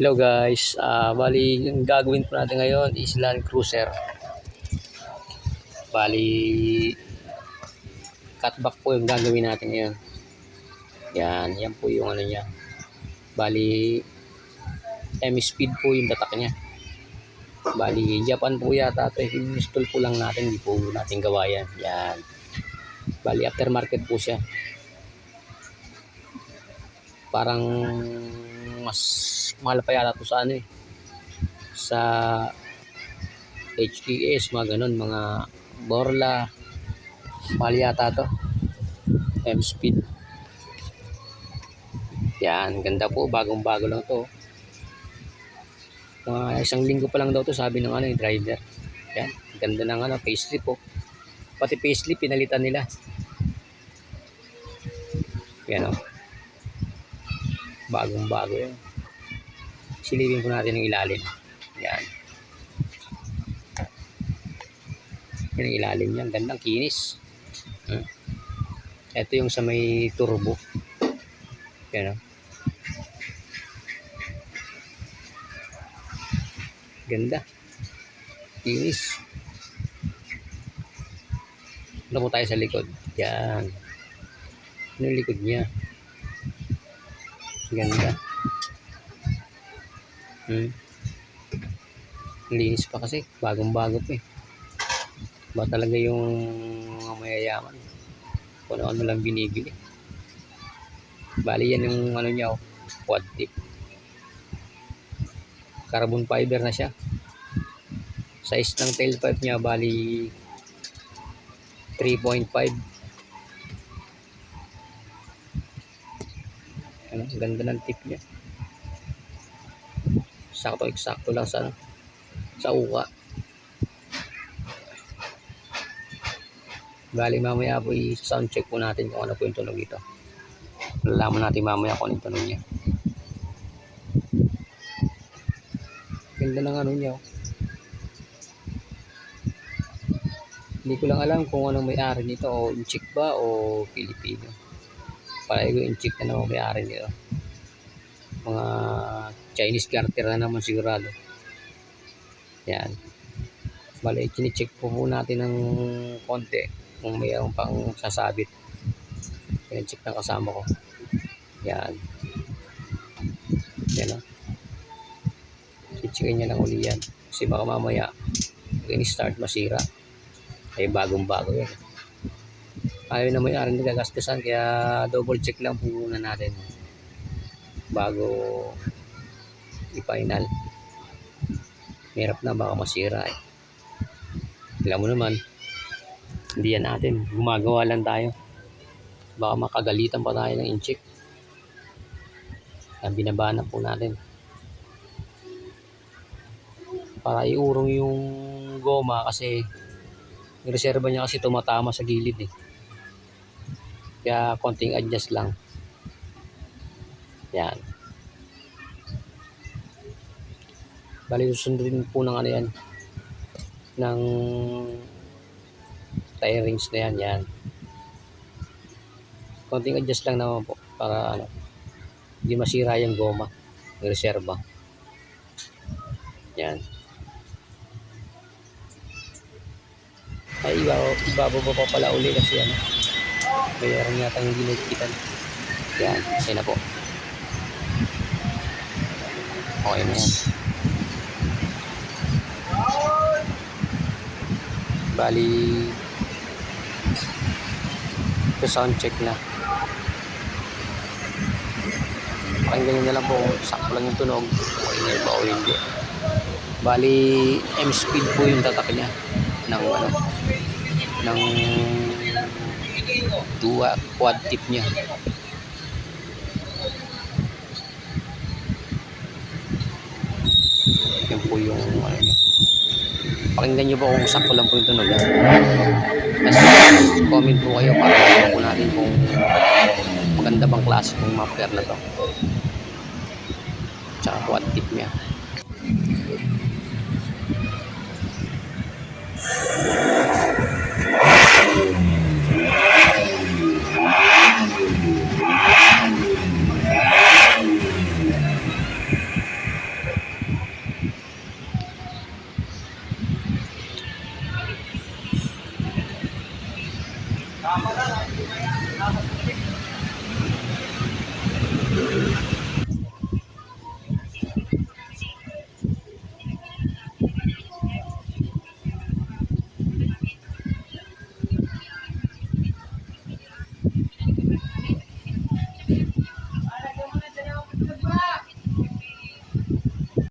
Hello guys, ah bali yung gagawin po natin ngayon is Land Cruiser. Bali cutback po yung gagawin natin ngayon. Yan, yan po yung ano niya. Bali M speed po yung tatak niya. Bali Japan po yata ito. Install po lang natin, hindi po natin gawa yan. Yan. Bali aftermarket po siya. Parang mas mahal pa yata to sa ano eh. Sa HKS, mga ganun, mga Borla. Mahal yata to. M speed. Yan, ganda po. Bagong bago lang to. Mga isang linggo pa lang daw to sabi ng ano yung driver. Yan, ganda ng ano, paislip po. Pati paislip, pinalitan nila. Yan o. Bagong bago yan. Silipin po natin ang ilalim. Yan. Yan ang ilalim yan. Gandang kinis. Hmm. Ito yung sa may turbo. Yan o. Ganda. Kinis. Ano po tayo sa likod? Yan. Ano yung likod niya? Ganda. Hmm. Linis pa kasi. Bagong bago pa eh. Ba talaga yung mga mayayaman. Kung ano lang binibili. Bali yan yung ano niya oh. Quad tip. Carbon fiber na siya. Size ng tailpipe niya bali 3.5 ang ganda ng tip niya. Sakto eksakto lang sa ano, sa uka bali mamaya po i-sound check po natin kung ano po yung tunog ito malalaman natin mamaya kung ano yung tunog niya. Ganda ng ano niya oh. hindi ko lang alam kung anong may-ari nito o inchik ba o Pilipino palagi ko inchik na naman may-ari nito. Mga Chinese garter na naman sigurado. Yan. Bali chine-check po po natin ng konti kung mayroong pang sasabit. Chine-check ng kasama ko. Yan. Yan o checkin niya lang uli yan. Kasi baka mamaya pag start masira. Ay bagong bago yan ayaw na may ari nagagastusan kaya double check lang po muna natin. Bago i-final. Hirap na baka masira eh. Alam mo naman hindi yan natin. Gumagawa lang tayo. Baka makagalitan pa tayo ng incheck. Kaya binabanan po natin. Para iurong yung goma kasi yung reserva niya kasi tumatama sa gilid eh kaya konting adjust lang. Yan. Bali susundin po ng ano yan. Ng rings na yan yan. Konting adjust lang naman po para ano hindi masira yung goma yung reserva yan. Ay ibaba, ibababa pa pala uli kasi ano mayroon yata yung ginagkitan yan kasi na po. Okay na yan. Bali ito sound check na. Pakinggan nyo na lang po kung sakto lang yung tunog. Kung ingay ba o hindi. Bali M speed po yung tatak niya. Ng ano ng dua quad tip niya. Po yung ano niya. Pakinggan nyo po kung sakto lang po yung tunog yan Tapos comment po kayo para alam po natin kung maganda bang klase ng muffler na to. Tsaka quad tip niya